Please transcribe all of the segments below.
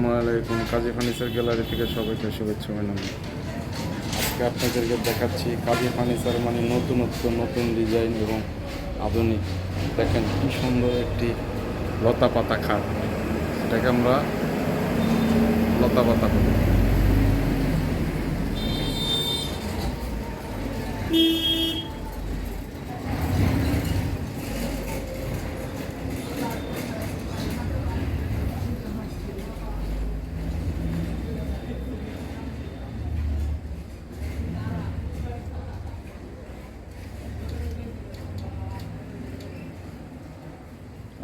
আসসালামু আলাইকুম, কাজী furniture gallery থেকে সবাইকে শুভেচ্ছা অভিনন্দন আজকে আপনাদেরকে দেখাচ্ছি কাজী ফার্নিচার মানে নতুনত্ব, নতুন ডিজাইন এবং আধুনিক। দেখেন কি সুন্দর একটি লতা পাতা খাট। এটাকে আমরা লতা পাতা বলি।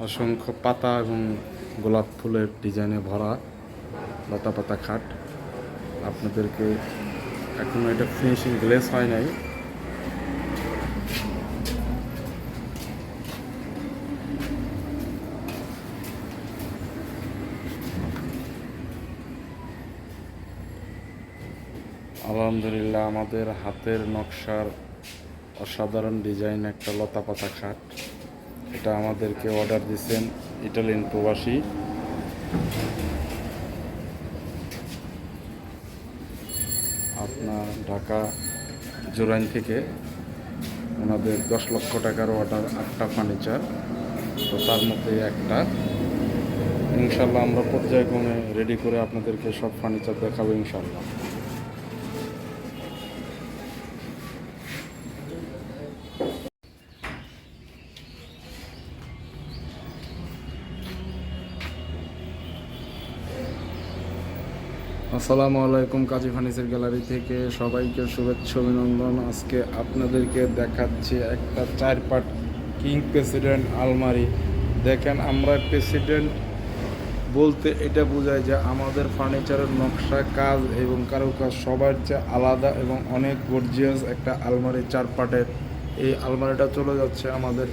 অসংখ্য পাতা এবং গোলাপ ফুলের ডিজাইনে ভরা লতা পাতা খাট। আপনাদেরকে এখনও এটা ফিনিশিং গ্লেস হয় নাই। আলহামদুলিল্লাহ, আমাদের হাতের নকশার অসাধারণ ডিজাইন একটা লতা পাতা খাট। এটা আমাদেরকে অর্ডার দিচ্ছেন ইটালিয়ান প্রবাসী। আপনার ঢাকা জোরাইন থেকে ওনাদের দশ লক্ষ টাকার অর্ডার আটটা ফার্নিচার তো তার মধ্যে একটা। ইনশাল্লাহ আমরা পর্যায়ক্রমে রেডি করে আপনাদেরকে সব ফার্নিচার দেখাবো ইনশাল্লাহ। আসসালামু আলাইকুম কাজী ফার্নিচার গ্যালারি থেকে সবাইকে শুভেচ্ছা অভিনন্দন। আজকে আপনাদেরকে দেখাচ্ছি একটা চার পাট কিং প্রেসিডেন্ট আলমারি। দেখেন, আমরা প্রেসিডেন্ট বলতে এটা বোঝায় যে আমাদের ফার্নিচারের নকশা, কাজ এবং কারুকাজ সবার চেয়ে আলাদা এবং অনেক গর্জিয়াস একটা আলমারি চার পাটের এই আলমারিটা চলে যাচ্ছে আমাদের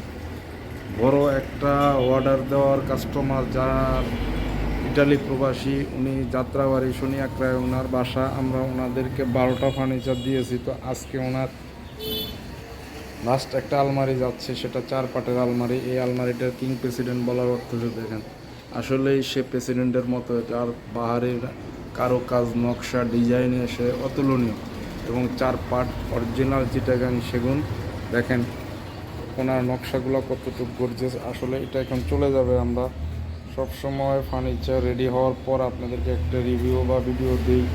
বড় একটা অর্ডার দেওয়ার কাস্টমার যার ইটালি প্রবাসী, উনি যাত্রাবাড়ি শনি আক্রায় ওনার বাসা, আমরা ওনাদেরকে বারোটা ফার্নিচার দিয়েছি, তো আজকে ওনার লাস্ট একটা আলমারি যাচ্ছে, সেটা চার পাটের আলমারি, এই আলমারিটার কিং প্রেসিডেন্ট বলার অর্থ দেখেন, আসলেই সে প্রেসিডেন্টের মতো তার বাহারের কারও কাজ, নকশা ডিজাইনে সে অতুলনীয়, এবং চার পাট অরিজিনাল চিটাগাং সেগুন, দেখেন, ওনার নকশাগুলো কতটুকু গর্জেস আসলে এটা এখন চলে যাবে আমরা সব সময় ফার্নিচার রেডি হওয়ার পর আপনাদেরকে একটা রিভিউ বা ভিডিও দিই।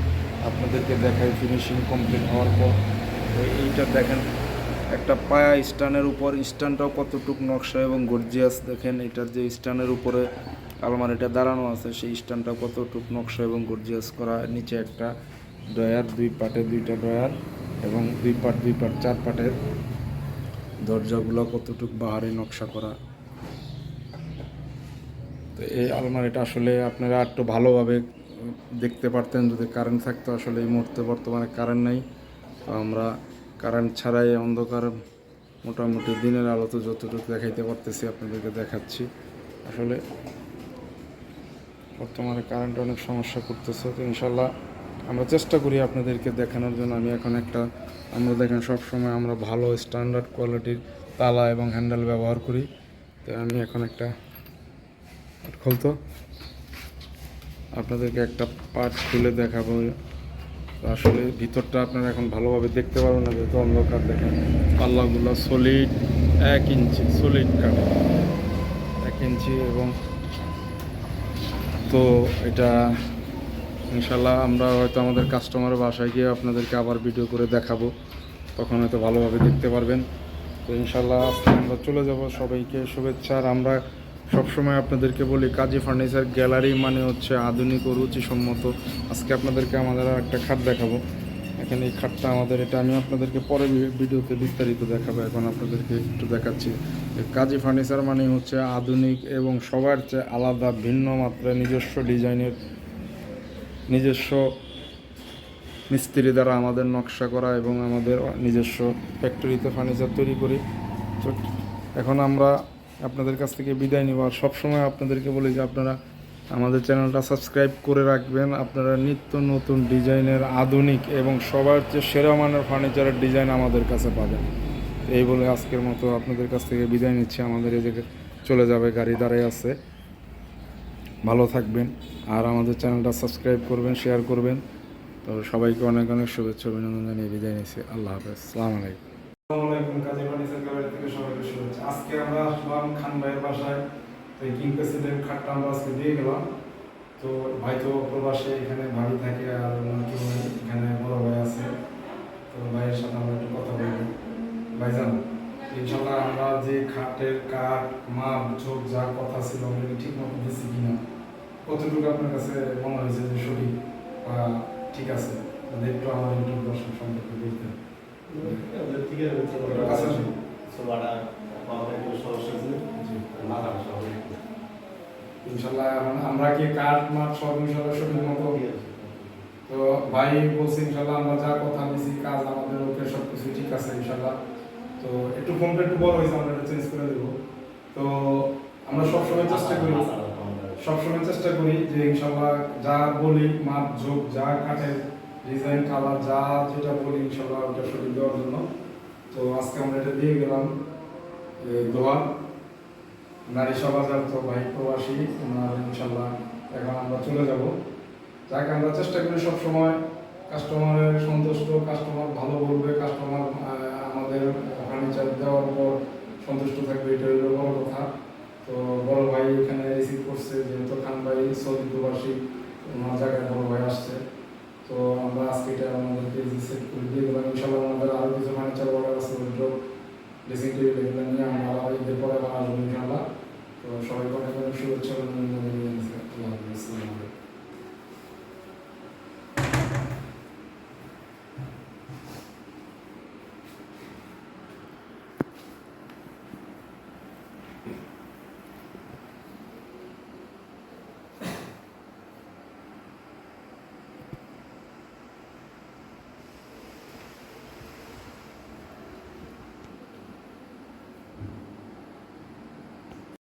আপনাদেরকে দেখাই ফিনিশিং কমপ্লিট হওয়ার পর। তো এইটা দেখেন, একটা পায়া স্ট্যান্ডের উপর, স্ট্যান্ডটাও কতটুকু নকশা এবং গর্জিয়াস দেখেন, এটার যে স্ট্যান্ডের উপরে আলমারিটা দাঁড়ানো আছে, সেই স্ট্যান্ডটা কতটুকু নকশা এবং গর্জিয়াস করা। নিচে একটা ডয়ার দুই পাটে দুইটা ডয়ার এবং দুই পাট দুই পাট, চার পাটের দরজাগুলো কতটুকু বাহারে নকশা করা। তো এই আলমারিটা আসলে আপনারা একটু ভালোভাবে দেখতে পারতেন যদি কারেন্ট থাকতো। আসলে এই মুহূর্তে বর্তমানে কারেন্ট নেই। তো আমরা কারেন্ট ছাড়াই অন্ধকার মোটামুটি দিনের আলোতে যতটুকু দেখাইতে পারতেছি আপনাদেরকে দেখাচ্ছি। আসলে বর্তমানে কারেন্ট অনেক সমস্যা করতেছে। তো ইনশাল্লাহ আমরা চেষ্টা করি আপনাদেরকে দেখানোর জন্য। আমি এখন একটা, আমরা দেখেন সব সময় আমরা ভালো স্ট্যান্ডার্ড কোয়ালিটির তালা এবং হ্যান্ডেল ব্যবহার করি। তো আমি এখন একটা খুলতো আপনাদেরকে একটা পার্ট খুলে দেখাবো। আসলে ভিতরটা আপনারা এখন ভালোভাবে দেখতে পারবেন না, যেহেতু অন্ধকার, দেখেন। পাল্লাগুলো সলিড এক ইঞ্চি সলিড কাঠ এক ইঞ্চি এবং তো এটা ইনশাল্লাহ আমরা হয়তো আমাদের কাস্টমারের বাসায় গিয়ে আপনাদেরকে আবার ভিডিও করে দেখাবো। তখন হয়তো ভালোভাবে দেখতে পারবেন। তো ইনশাল্লাহ আমরা চলে যাব। সবাইকে শুভেচ্ছা। আর আমরা সবসময় আপনাদেরকে বলি, কাজী ফার্নিচার গ্যালারি মানে হচ্ছে আধুনিক ও রুচিসম্মত। আজকে আপনাদেরকে আমাদের একটা খাট দেখাবো। এখানে এই খাটটা আমাদের, এটা আমি আপনাদেরকে পরে ভিডিওতে বিস্তারিত দেখাবো। এখন আপনাদেরকে একটু দেখাচ্ছি। কাজী ফার্নিচার মানে হচ্ছে আধুনিক এবং সবার চেয়ে আলাদা, ভিন্ন মাত্রায় নিজস্ব ডিজাইনের নিজস্ব মিস্ত্রি দ্বারা আমাদের নকশা করা এবং আমাদের নিজস্ব ফ্যাক্টরিতে ফার্নিচার তৈরি করি। এখন আমরা আপনাদের কাছ থেকে বিদায় নিব আর সবসময় আপনাদেরকে বলি যে আপনারা আমাদের চ্যানেলটা সাবস্ক্রাইব করে রাখবেন। আপনারা নিত্য নতুন ডিজাইনের আধুনিক এবং সবার চেয়ে সেরা মানের ফার্নিচারের ডিজাইন আমাদের কাছে পাবেন। এই বলে আজকের মতো আপনাদের কাছ থেকে বিদায় নিচ্ছি। আমাদের এই জায়গায় চলে যাবে গাড়ি দাঁড়ায় আছে। ভালো থাকবেন আর আমাদের চ্যানেলটা সাবস্ক্রাইব করবেন শেয়ার করবেন। তো সবাইকে অনেক অনেক শুভেচ্ছা, অভিনন্দন জানিয়ে বিদায় নিচ্ছি। আল্লাহ হাফেজ। সালাম আলাইকুম। আসসালামু আলাইকুম, কাজী ফার্নিচার থেকে আজকে আমরা আসলাম খান ভাইয়ের বাসায়। তো এই কিং প্রেসিডেন্ট খাটটা আমরা আজকে দিয়ে গেলাম তো ভাই তো প্রবাসে এখানে ভাবি থাকে আর এখানে বড় ভাই আছে। তো ভাইয়ের সাথে আমরা একটু কথা বলব ভাইজান ইনশাল্লাহ আমরা যে খাটের কাঠ মাপ ঝোঁক যা কথা ছিল আমরা ঠিক মতো দিচ্ছি কিনা? কতটুকু আপনার কাছে মনে হয়েছে যে সঠিক বা ঠিক আছে? তাহলে একটু আমার ইউটিউব দর্শক সম্পর্কে বলতেন। জি তো আমরা সবসময় চেষ্টা করি, সবসময় চেষ্টা করি যে ইনশাল্লাহ যা বলি, মাপ ঝোঁক যা কাঠের ডিজাইন কালার যা যেটা বলি, ইনশাল্লাহ ওটা সঠিক দেওয়ার জন্য। তো আজকে আমরা এটা দিয়ে গেলাম। দোয়া। নারী সমাজার তো ভাই প্রবাসী, ওনার ইনশাল্লাহ এখন আমরা চলে যাব। যাকে, আমরা চেষ্টা করি সবসময় কাস্টমারের সন্তুষ্ট কাস্টমার ভালো বলবে কাস্টমার আমাদের ফার্নিচার দেওয়ার পর সন্তুষ্ট থাকবে এটা হলো বড় কথা তো বড় ভাই এখানে রিসিভ করছে যেহেতু খান ভাই সৌদি প্রবাসী ওনার জায়গায় বড় ভাই আসছে তো আমরা আজকে এটা আমাদেরকে সেট করে দিয়ে দিলাম ইনশাল্লাহ আমাদের আরও কিছু ফার্নিচার অর্ডার আছে ওইগুলো ড্রেসিং টেবিল এগুলো নিয়ে আমরা আবার ঈদের পরে আবার আসব ইনশাল্লাহ